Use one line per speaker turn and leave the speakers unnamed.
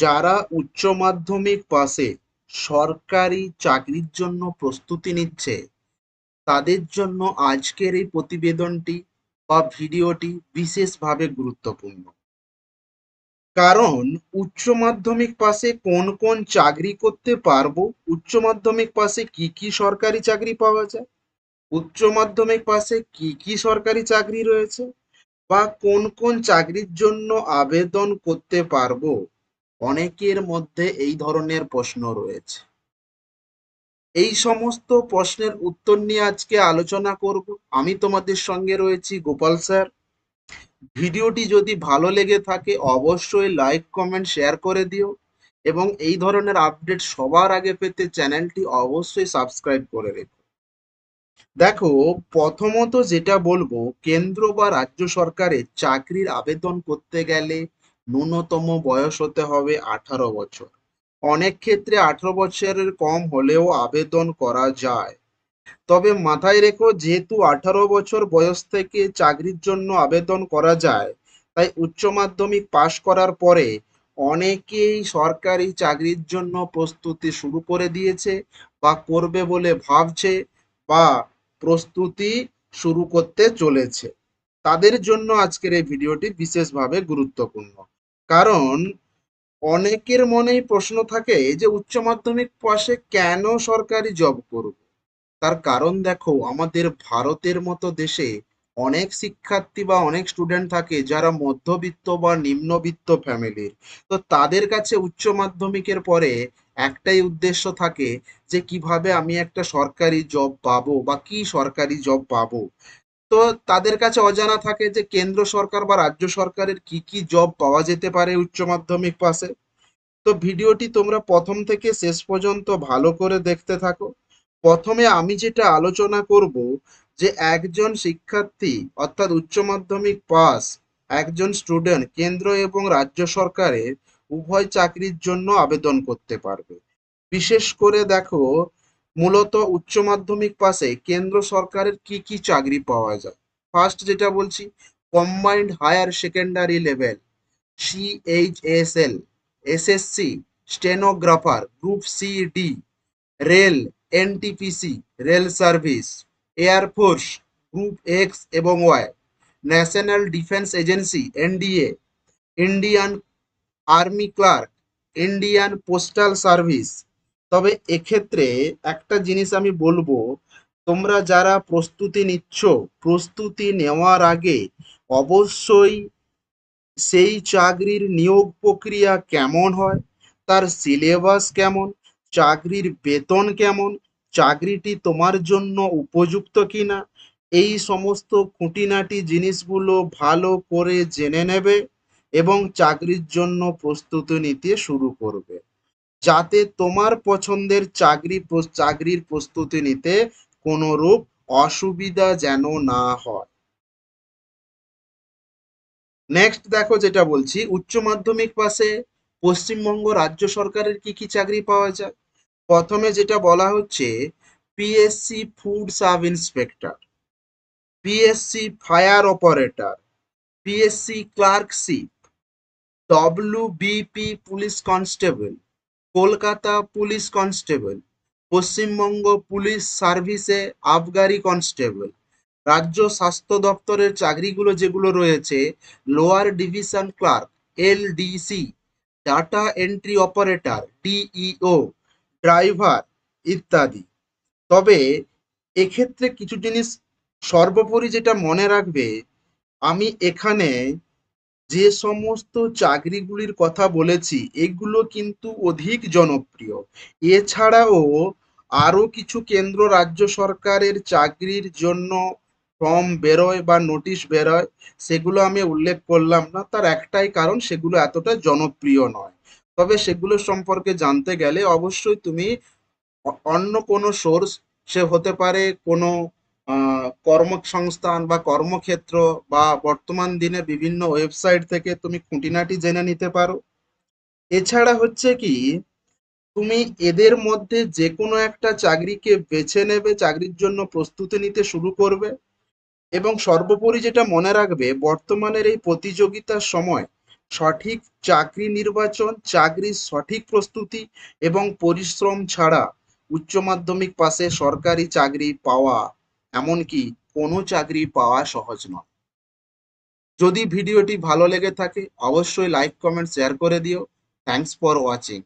যারা উচ্চ মাধ্যমিক পাশে সরকারি চাকরির জন্য প্রস্তুতি নিচ্ছে, তাদের জন্য আজকের এই প্রতিবেদনটি বা ভিডিওটি বিশেষভাবে গুরুত্বপূর্ণ। কারণ উচ্চ মাধ্যমিক পাশে কোন কোন চাকরি করতে পারব, উচ্চ মাধ্যমিক পাশে কি কি সরকারি চাকরি পাওয়া যায়, উচ্চ মাধ্যমিক পাশে কি কি সরকারি চাকরি রয়েছে বা কোন কোন চাকরির জন্য আবেদন করতে পারব অনেকের মধ্যে এই ধরনের প্রশ্ন রয়েছে। এই সমস্ত প্রশ্নের উত্তর নিয়ে আজকে আলোচনা করব। আমি তোমাদের সঙ্গে রয়েছি গোপাল স্যার। ভিডিওটি যদি ভালো লেগে থাকে, অবশ্যই লাইক, কমেন্ট, শেয়ার করে দিও এবং এই ধরনের আপডেট সবার আগে পেতে চ্যানেলটি অবশ্যই সাবস্ক্রাইব করে রেখো। দেখো, প্রথমত যেটা বলব, কেন্দ্র বা রাজ্য সরকারের চাকরির আবেদন করতে গেলে ন্যূনতম বয়স হতে হবে আঠারো বছর। অনেক ক্ষেত্রে আঠারো বছরের কম হলেও আবেদন করা যায়। তবে মাথায় রেখো, যেহেতু আঠারো বছর বয়স থেকে চাকরির জন্য আবেদন করা যায়, তাই উচ্চ মাধ্যমিক পাশ করার পরে অনেকেই সরকারি চাকরির জন্য প্রস্তুতি শুরু করে দিয়েছে বা করবে বলে ভাবছে বা প্রস্তুতি শুরু করতে চলেছে। তাদের জন্য আজকের এই ভিডিওটি বিশেষভাবে গুরুত্বপূর্ণ। কারণ অনেকের মনেই প্রশ্ন থাকে যে উচ্চ মাধ্যমিক পাশে কেন সরকারি জব করব? তার কারণ দেখো, আমাদের ভারতের মতো দেশে অনেক শিক্ষার্থী বা অনেক স্টুডেন্ট থাকে যারা মধ্যবিত্ত বা নিম্নবিত্ত ফ্যামিলির তো তাদের কাছে উচ্চ মাধ্যমিকের পরে একটাই উদ্দেশ্য থাকে যে কীভাবে আমি একটা সরকারি জব পাবো বা কি সরকারি জব পাবো। তো তাদের কাছে অজানা থাকে যে কেন্দ্র সরকার বা রাজ্য সরকারের কি কি জব পাওয়া যেতে পারে উচ্চ মাধ্যমিক পাশে তো ভিডিওটি তোমরা প্রথম থেকে শেষ পর্যন্ত ভালো করে দেখতে থাকো। প্রথমে আমি যেটা আলোচনা করব যে একজন শিক্ষার্থী অর্থাৎ উচ্চ মাধ্যমিক পাস একজন স্টুডেন্ট কেন্দ্র এবং রাজ্য সরকারের উভয় চাকরির জন্য আবেদন করতে পারবে। বিশেষ করে দেখো মূলত উচ্চ মাধ্যমিক পাশে কেন্দ্র সরকারের কি কি চাকরি পাওয়া যায়? ফার্স্ট যেটা বলছি combined higher secondary level CHSL SSC stenographer group C D rail NTPC rail service air force group X এবং Y national defence agency NDA Indian army clerk Indian postal service তবে এক্ষেত্রে একটা জিনিস আমি বলব, তোমরা যারা প্রস্তুতি নিচ্ছ, প্রস্তুতি নেওয়ার আগে অবশ্যই সেই চাকরির নিয়োগ প্রক্রিয়া কেমন হয়, তার সিলেবাস কেমন, চাকরির বেতন কেমন, চাকরিটি তোমার জন্য উপযুক্ত কিনা, এই সমস্ত খুঁটিনাটি জিনিসগুলো ভালো করে জেনে নেবে এবং চাকরির জন্য প্রস্তুতি নিতে শুরু করবে। যাতে তোমার পছন্দের চাকরি চাকরির প্রস্তুতি নিতে কোনো রূপ অসুবিধা যেন না হয়। নেক্সট দেখো যেটা বলছি, উচ্চ মাধ্যমিক পাশে পশ্চিমবঙ্গ রাজ্য সরকারের কি কি চাকরি পাওয়া যায়? প্রথমে যেটা বলা হচ্ছে PSC food sub inspector PSC fire operator PSC clerkship WBP police constable Kolkata police constable, Paschimbanga police সার্ভিসে আবগারি কনস্টেবল। রাজ্য স্বাস্থ্য দপ্তরের চাকরিগুলো যেগুলো রয়েছে, lower division clerk, LDC, data entry operator, DEO, driver ইত্যাদি। তবে এক্ষেত্রে কিছু জিনিস সর্বোপরি যেটা মনে রাখবে, আমি এখানে যে সমস্ত চাকরিগুলির কথা বলেছি, এগুলো কিন্তু অধিক জনপ্রিয়। এছাড়াও আরও কিছু কেন্দ্র রাজ্য সরকারের চাকরির জন্য ফর্ম বেরোয় বা নোটিশ বেরোয়, সেগুলো আমি উল্লেখ করলাম না। তার একটাই কারণ, সেগুলো এতটা জনপ্রিয় নয়। তবে সেগুলো সম্পর্কে জানতে গেলে অবশ্যই তুমি অন্য কোনো সোর্স সে হতে পারে, কোনো কর্মসংস্থান বা কর্মক্ষেত্র বা বর্তমান দিনে বিভিন্ন ওয়েবসাইট থেকে তুমি খুঁটিনাটি জেনে নিতে পারো। এছাড়া হচ্ছে কি, তুমি এদের মধ্যে যে কোনো একটা চাকরিকে বেছে নেবে, চাকরির জন্য প্রস্তুতি নিতে শুরু করবে এবং সর্বোপরি যেটা মনে রাখবে, বর্তমানের এই প্রতিযোগিতার সময় সঠিক চাকরি নির্বাচন, চাকরির সঠিক প্রস্তুতি এবং পরিশ্রম ছাড়া উচ্চ মাধ্যমিক পাশে সরকারি চাকরি পাওয়া, এমনকি কোনো চাকরি পাওয়া সহজ নয়। যদি ভিডিওটি ভালো লেগে থাকে, অবশ্যই লাইক কমেন্ট শেয়ার করে দিও। Thanks for watching